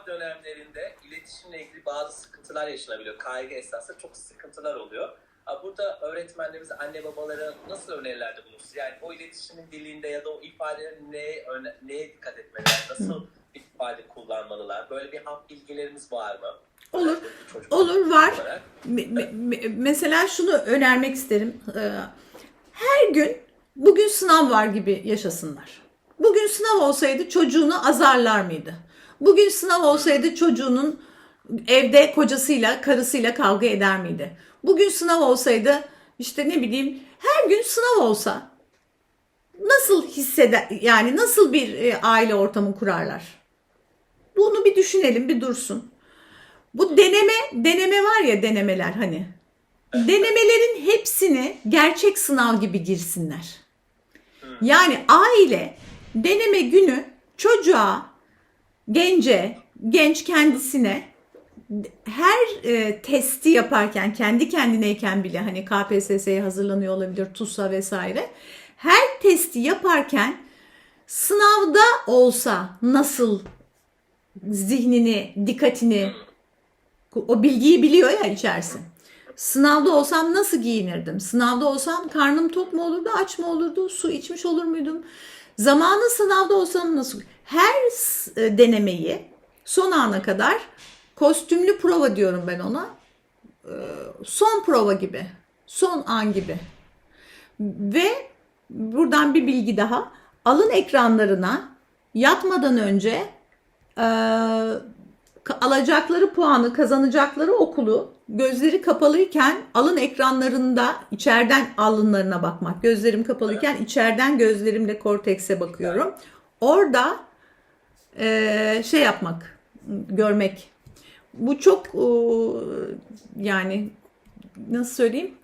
sınav dönemlerinde iletişimle ilgili bazı sıkıntılar yaşanabiliyor. Kaygı esasında çok sıkıntılar oluyor. Burada öğretmenlerimiz, anne babalara nasıl önerilerde bulunursunuz? Yani o iletişimin dilinde ya da o ifadelerin neye, neye dikkat etmeler, nasıl bir ifade kullanmalılar? Böyle bir ham bilgilerimiz var mı? Olur. Olur, var. mesela şunu önermek isterim. Ee, Her gün bugün sınav var gibi yaşasınlar. Bugün sınav olsaydı çocuğunu azarlar mıydı? Bugün sınav olsaydı çocuğunun evde kocasıyla, karısıyla kavga eder miydi? Bugün sınav olsaydı işte ne bileyim her gün sınav olsa nasıl hisseder yani nasıl bir e, aile ortamı kurarlar? Bunu bir düşünelim, bir dursun. Bu deneme, deneme var ya denemeler hani. Denemelerin hepsini gerçek sınav gibi girsinler. Yani aile deneme günü çocuğa, gence, genç kendisine her e, testi yaparken kendi kendineyken bile hani KPSS'ye hazırlanıyor olabilir, TUS'a vesaire. Her testi yaparken sınavda olsa nasıl zihnini, dikkatini o bilgiyi biliyor ya içerisi. Sınavda olsam nasıl giyinirdim? Sınavda olsam karnım tok mu olurdu, aç mı olurdu, su içmiş olur muydum? Zamanı sınavda olsam nasıl? Her e, denemeyi son ana kadar kostümlü prova diyorum ben ona. Ee, Son prova gibi, son an gibi. Ve buradan bir bilgi daha. Alın ekranlarına yatmadan önce ka- alacakları puanı, kazanacakları okulu gözleri kapalıyken alın ekranlarında içeriden alınlarına bakmak. Gözlerim kapalıyken içeriden gözlerimle kortekse bakıyorum. Orada eee, şey yapmak, görmek. Bu çok eee, yani nasıl söyleyeyim?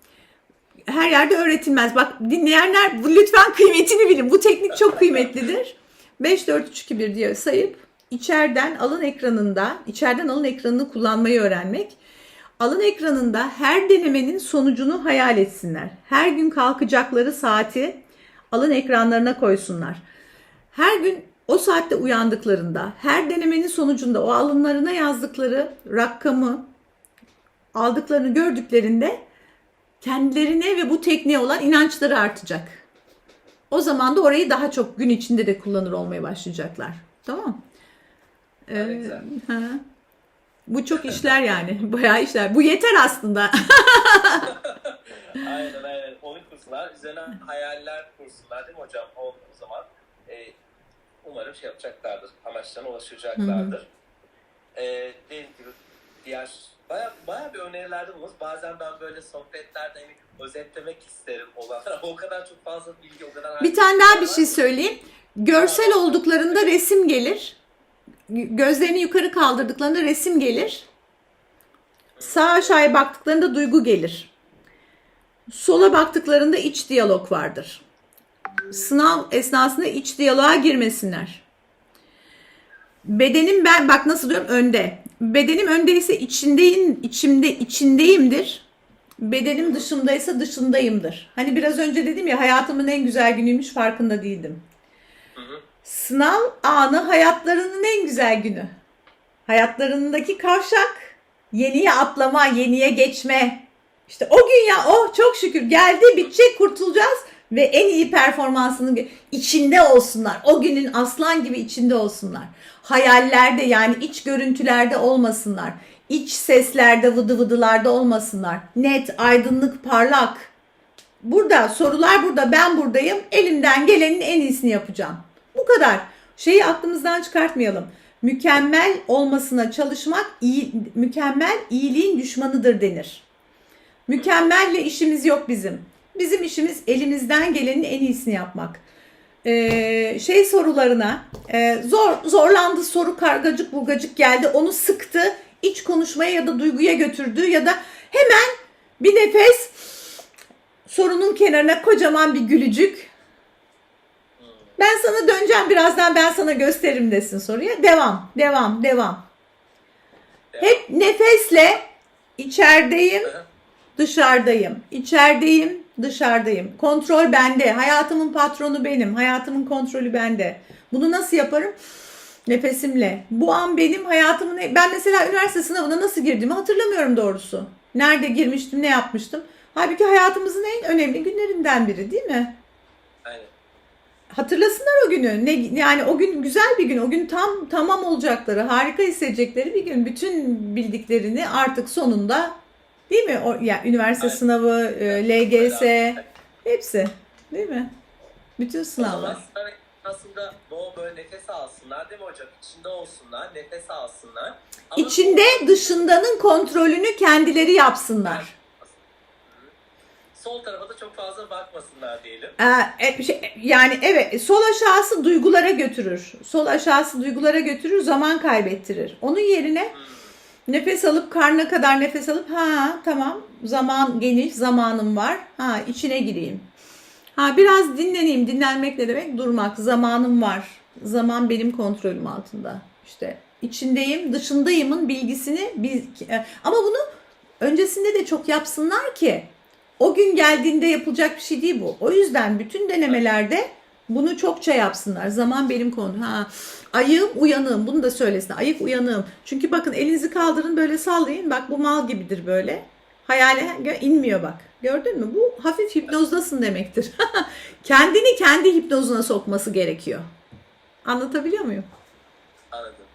her yerde öğretilmez. Bak dinleyenler lütfen kıymetini bilin. Bu teknik çok kıymetlidir. 5 4 3 2 1 diye sayıp içeriden alın ekranında, içeriden alın ekranını kullanmayı öğrenmek. Alın ekranında her denemenin sonucunu hayal etsinler. Her gün kalkacakları saati alın ekranlarına koysunlar. Her gün o saatte uyandıklarında, her denemenin sonucunda o alınlarına yazdıkları rakamı aldıklarını gördüklerinde kendilerine ve bu tekniğe olan inançları artacak. O zaman da orayı daha çok gün içinde de kullanır olmaya başlayacaklar. Tamam? Ee, ha. Bu çok işler yani. Bayağı işler. Bu yeter aslında. aynen aynen. Onu kursunlar. Üzerine hayaller kursunlar değil mi hocam? O, o zaman e, umarım şey yapacaklardır. Amaçlarına ulaşacaklardır. E, dediğim gibi diğer baya, baya bir önerilerde bulunuz. Bazen ben böyle sohbetlerde hani özetlemek isterim olanlar. o kadar çok fazla bilgi, o kadar Bir tane daha bir şey söyleyeyim. Görsel olduklarında resim gelir. Gözlerini yukarı kaldırdıklarında resim gelir. Sağ aşağıya baktıklarında duygu gelir. Sola baktıklarında iç diyalog vardır. Sınav esnasında iç diyaloğa girmesinler. Bedenim ben bak nasıl diyorum önde. Bedenim öndeyse içindeyim, içimde içindeyimdir. Bedenim dışımdaysa dışındayımdır. Hani biraz önce dedim ya hayatımın en güzel günüymüş farkında değildim. Hı hı. Sınav anı hayatlarının en güzel günü. Hayatlarındaki kavşak, yeniye atlama, yeniye geçme. İşte o gün ya oh çok şükür geldi bitecek kurtulacağız ve en iyi performansının içinde olsunlar. O günün aslan gibi içinde olsunlar. Hayallerde yani iç görüntülerde olmasınlar. İç seslerde vıdı vıdılarda olmasınlar. Net, aydınlık, parlak. Burada sorular burada ben buradayım. Elimden gelenin en iyisini yapacağım. Kadar. Şeyi aklımızdan çıkartmayalım. Mükemmel olmasına çalışmak iyi, mükemmel iyiliğin düşmanıdır denir. Mükemmelle işimiz yok bizim. Bizim işimiz elimizden gelenin en iyisini yapmak. Ee, şey sorularına e, zor zorlandı soru kargacık burgacık geldi onu sıktı iç konuşmaya ya da duyguya götürdü ya da hemen bir nefes sorunun kenarına kocaman bir gülücük ben sana döneceğim birazdan ben sana gösteririm desin soruya devam devam devam hep nefesle içerideyim dışarıdayım. İçerideyim, dışarıdayım. Kontrol bende. Hayatımın patronu benim. Hayatımın kontrolü bende. Bunu nasıl yaparım? Nefesimle. Bu an benim hayatımın... Ben mesela üniversite sınavına nasıl girdiğimi hatırlamıyorum doğrusu. Nerede girmiştim, ne yapmıştım. Halbuki hayatımızın en önemli günlerinden biri değil mi? Aynen. Hatırlasınlar o günü. Ne, yani o gün güzel bir gün. O gün tam tamam olacakları, harika hissedecekleri bir gün. Bütün bildiklerini artık sonunda değil mi? O, yani üniversite Aynen. sınavı, e, LGS hepsi değil mi? Bütün sınavlar. aslında bol böyle nefes alsınlar değil mi hocam? İçinde olsunlar, nefes alsınlar. Ama İçinde dışındanın kontrolünü kendileri yapsınlar. Sol tarafa da çok fazla bakmasınlar diyelim. Ee, e, şey, yani evet sol aşağısı duygulara götürür. Sol aşağısı duygulara götürür, zaman kaybettirir. Onun yerine nefes alıp karnına kadar nefes alıp ha tamam zaman geniş zamanım var. Ha içine gireyim. Ha biraz dinleneyim. Dinlenmek ne demek? Durmak. Zamanım var. Zaman benim kontrolüm altında. İşte içindeyim, dışındayımın bilgisini biz e, ama bunu öncesinde de çok yapsınlar ki o gün geldiğinde yapılacak bir şey değil bu. O yüzden bütün denemelerde bunu çokça yapsınlar. Zaman benim konu. Ha, ayığım uyanığım. Bunu da söylesin. Ayık uyanığım. Çünkü bakın elinizi kaldırın böyle sallayın. Bak bu mal gibidir böyle. Hayale inmiyor bak. Gördün mü? Bu hafif hipnozdasın demektir. Kendini kendi hipnozuna sokması gerekiyor. Anlatabiliyor muyum? Anladım.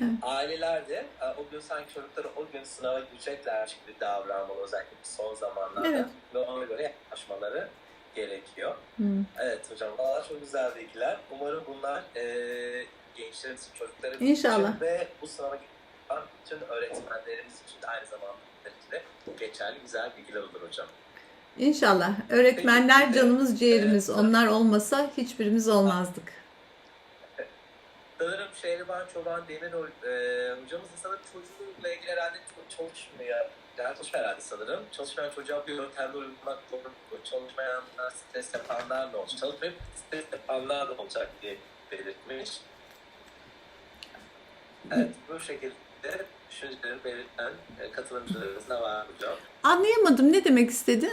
Evet. Aileler de e, o gün sanki çocukları o gün sınava girecekler gibi davranmalı özellikle son zamanlarda. Evet. Ve ona göre yaklaşmaları gerekiyor. Hı. Evet hocam, valla çok güzel bilgiler. Umarım bunlar e, gençlerimiz çocuklarımız İnşallah. için ve bu sınava giren bütün öğretmenlerimiz için de aynı zamanda de geçerli güzel bilgiler olur hocam. İnşallah. Öğretmenler canımız ciğerimiz. Onlar olmasa hiçbirimiz olmazdık. Sanırım Şehriban Çoban Demirol e, hocamız da sanırım çocuğuyla ilgili herhalde çok çalışmıyor. Çalışmıyor herhalde sanırım. Çalışmayan çocuğa bir yöntemde uygulamak zorunda. Çalışmayanlar, stres yapanlar ne olacak? Çalışmayıp stres yapanlar ne olacak diye belirtmiş. Evet, bu şekilde düşünceleri belirten e, katılımcılarımız da var hocam. Anlayamadım ne demek istedi?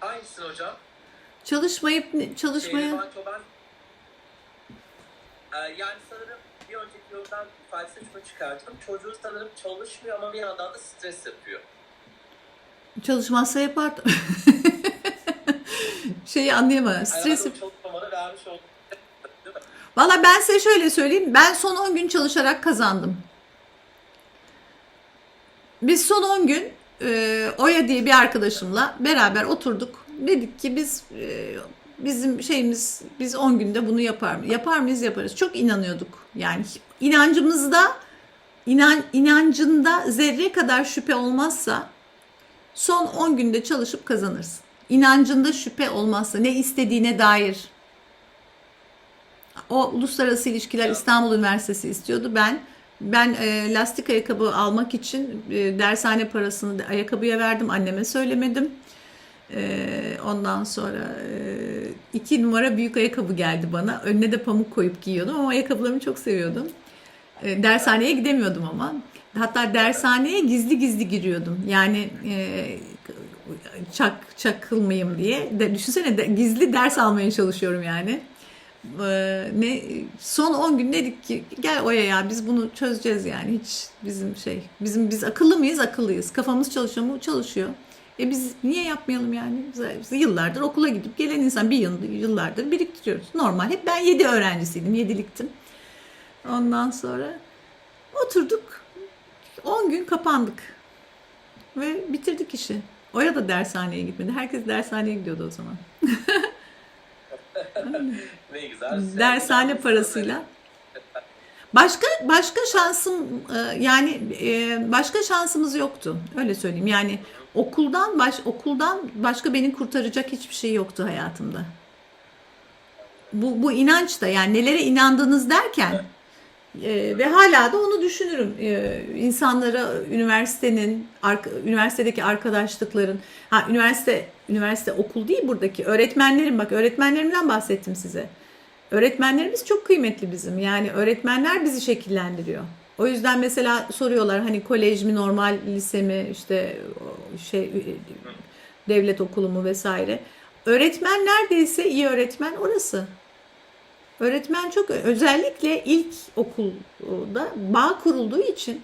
Hangisi hocam? Çalışmayıp çalışmaya Şehriban Çoban e, yani sanırım bir önceki ifadesini şunu çıkarttım. Çocuğu sanırım çalışmıyor ama bir yandan da stres yapıyor. çalışmazsa yapar. Şeyi anlayamadım. Çalışmamana vermiş? Valla ben size şöyle söyleyeyim. Ben son 10 gün çalışarak kazandım. Biz son 10 gün e, Oya diye bir arkadaşımla beraber oturduk. Dedik ki biz e, bizim şeyimiz biz 10 günde bunu yapar mı? Yapar mıyız? Yaparız. Çok inanıyorduk. Yani inancımızda inan, inancında zerre kadar şüphe olmazsa son 10 günde çalışıp kazanırsın. İnancında şüphe olmazsa ne istediğine dair o uluslararası ilişkiler. İstanbul Üniversitesi istiyordu. Ben ben e, lastik ayakkabı almak için e, dershane parasını ayakkabıya verdim. Anneme söylemedim. E, ondan sonra e, iki numara büyük ayakkabı geldi bana. Önüne de pamuk koyup giyiyordum ama ayakkabılarımı çok seviyordum. E, dershaneye gidemiyordum ama. Hatta dershaneye gizli gizli giriyordum. Yani e, çak çakılmayayım diye. De, düşünsene de, gizli ders almaya çalışıyorum yani. Ee, ne son 10 gün dedik ki gel Oya ya biz bunu çözeceğiz yani hiç bizim şey bizim biz akıllı mıyız akıllıyız kafamız çalışıyor mu çalışıyor e biz niye yapmayalım yani biz, yıllardır okula gidip gelen insan bir yıl, yıllardır biriktiriyoruz normal hep ben 7 öğrencisiydim 7'liktim ondan sonra oturduk 10 gün kapandık ve bitirdik işi Oya da dershaneye gitmedi herkes dershaneye gidiyordu o zaman Ne güzel. dershane parasıyla. Başka başka şansım e, yani e, başka şansımız yoktu. Öyle söyleyeyim. Yani okuldan baş okuldan başka beni kurtaracak hiçbir şey yoktu hayatımda. Bu bu inanç da yani nelere inandınız derken e, ve hala da onu düşünürüm. E, insanlara üniversitenin arka- üniversitedeki arkadaşlıkların ha üniversite üniversite okul değil buradaki öğretmenlerim bak öğretmenlerimden bahsettim size. Öğretmenlerimiz çok kıymetli bizim. Yani öğretmenler bizi şekillendiriyor. O yüzden mesela soruyorlar hani kolej mi normal lise mi işte şey devlet okulu mu vesaire. Öğretmen neredeyse iyi öğretmen orası. Öğretmen çok özellikle ilk okulda bağ kurulduğu için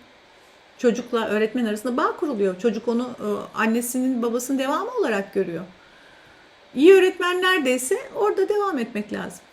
çocukla öğretmen arasında bağ kuruluyor. Çocuk onu annesinin babasının devamı olarak görüyor. İyi öğretmen neredeyse orada devam etmek lazım.